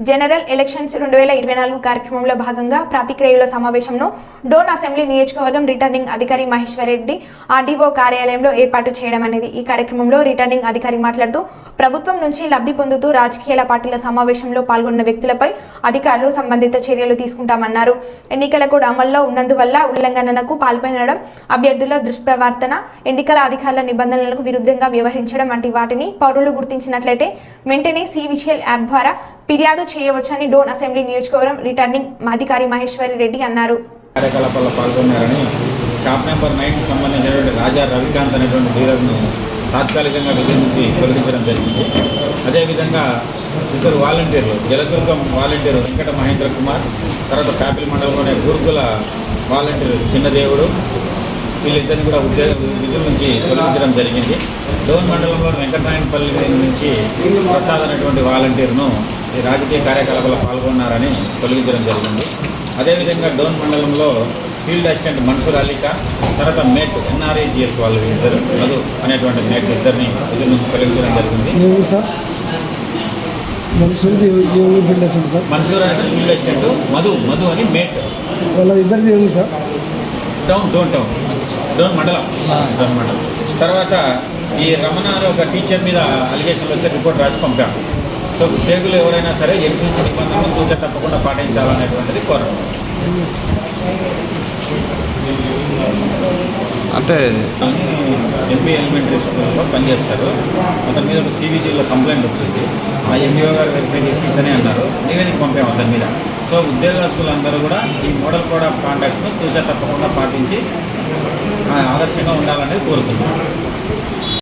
General elections రెండు వేల ఇరవై నాలుగు కార్యక్రమంలో భాగంగా ప్రతిక్రియల సమావేశంను డోన్ అసెంబ్లీ నియోజకవర్గం రిటర్నింగ్ అధికారి మహేశ్వరరెడ్డి ఆర్డీఓ కార్యాలయంలో ఏర్పాటు చేయడం అనేది ఈ కార్యక్రమంలో రిటర్నింగ్ అధికారి మాట్లాడుతూ ప్రభుత్వం నుంచి లబ్ధి పొందుతూ రాజకీయాల పార్టీల సమావేశంలో పాల్గొన్న వ్యక్తులపై అధికారులు సంబంధిత చర్యలు తీసుకుంటామన్నారు. ఎన్నికల కూడా అమల్లో ఉన్నందువల్ల ఉల్లంఘనకు పాల్పడడం అభ్యర్థుల దుష్ప్రవర్తన ఎన్నికల అధికారుల నిబంధనలకు విరుద్ధంగా వ్యవహరించడం వంటి వాటిని పౌరులు గుర్తించినట్లయితే వెంటనే సివిషియల్ యాప్ ద్వారా ఫిర్యాదు చేయవచ్చని డోన్ అసెంబ్లీ నియోజకవర్గం రిటర్నింగ్ అధికారి మహేశ్వరి రెడ్డి అన్నారు. కార్యకలాపాల్లో పాల్గొన్నారని షాప్ నెంబర్ నైన్కి సంబంధించినటువంటి రాజా రవికాంత్ అనేటువంటి డీలర్ను తాత్కాలికంగా విధి నుంచి తొలగించడం జరిగింది. అదేవిధంగా ఇద్దరు వాలంటీర్లు జలదుర్గం వాలంటీర్ వెంకట మహేంద్ర కుమార్ తర్వాత కాపిల్ మండలంలోనే గురుకుల వాలంటీర్ చిన్నదేవుడు వీళ్ళిద్దరిని కూడా ఉద్యోగ విధుల నుంచి తొలగించడం జరిగింది. డోన్ మండలంలో వెంకటనాయనపల్లి నుంచి ప్రసాద్ అనేటువంటి వాలంటీర్ను ఈ రాజకీయ కార్యకలాపాల్లో పాల్గొన్నారని తొలగించడం జరిగింది. అదేవిధంగా డోన్ మండలంలో ఫీల్డ్ అసిస్టెంట్ మన్సూర్ అలీకా తర్వాత మేట్ ఎన్ఆర్ఏజిఎస్ వాళ్ళు ఇద్దరు మధు అనేటువంటి మేట్ ఇద్దరిని విధుల నుంచి తొలగించడం జరిగింది. ఏ ఊరు సార్? మనుషులది ఏ ఊరు ఫీల్డ్ సార్? మన్సూర్ అనేది ఫీల్డ్ అసిస్టెంట్ మధు మధు అని మేట్. వాళ్ళ ఇద్దరిది sir? Down Dhone town Dhone మండలం. డోన్ మండలం. తర్వాత ఈ రమణ అనే ఒక టీచర్ మీద అలిగేషన్లు వచ్చే రిపోర్ట్ రాసి పంపాం సో ఉద్యోగులు ఎవరైనా సరే ఎంసీసీ నిబంధనలు తూచ తప్పకుండా పాటించాలనేటువంటిది కోరడం అంటే ఎంపీ ఎలిమెంటరీ స్కూల్లో పనిచేస్తారు. అతని మీద ఒక సివిజీలో కంప్లైంట్ వచ్చింది. ఆ ఎంపీఓ గారు వెరిఫై చేసి ఇతనే అన్నారు. నివేదిక పంపాము అతని మీద. సో ఉద్యోగస్తులందరూ కూడా ఈ మోడల్ కోడ్ ఆఫ్ కాండక్ట్ను తూచ తప్పకుండా పాటించి ఆదర్శంగా ఉండాలనేది కోరుతున్నాం.